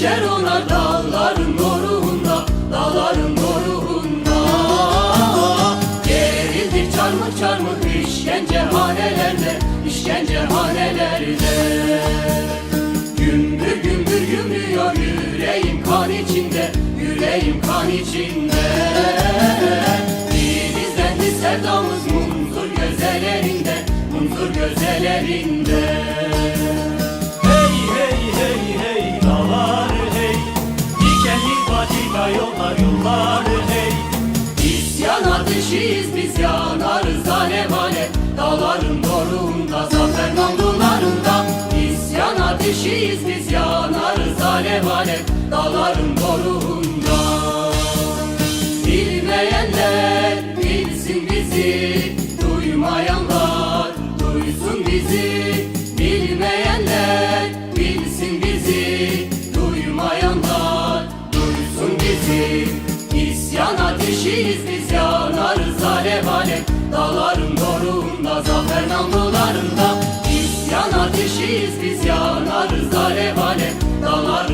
Düşer ona dağların doruğunda Dağların doruğunda Gerildir çarmıh çarmıh işkence hanelerde işkence hanelerde Gümbür gümbür gümrüyor yüreğim kan içinde Yüreğim kan içinde. Denizlendi sevdamız munzur gözelerinde Munzur gözelerinde. Patika yollar yollar hey. İsyan ateşiyiz biz yanarız alev alev Dağların doruğunda zafer namlularında İsyan ateşiyiz biz yanarız alev alev Dağların doruğunda İsyan ateşiyiz biz yanarız alev alev Dağların doruğunda zafer namlularında. İsyan ateşiyiz biz yanarız alev alev Dağların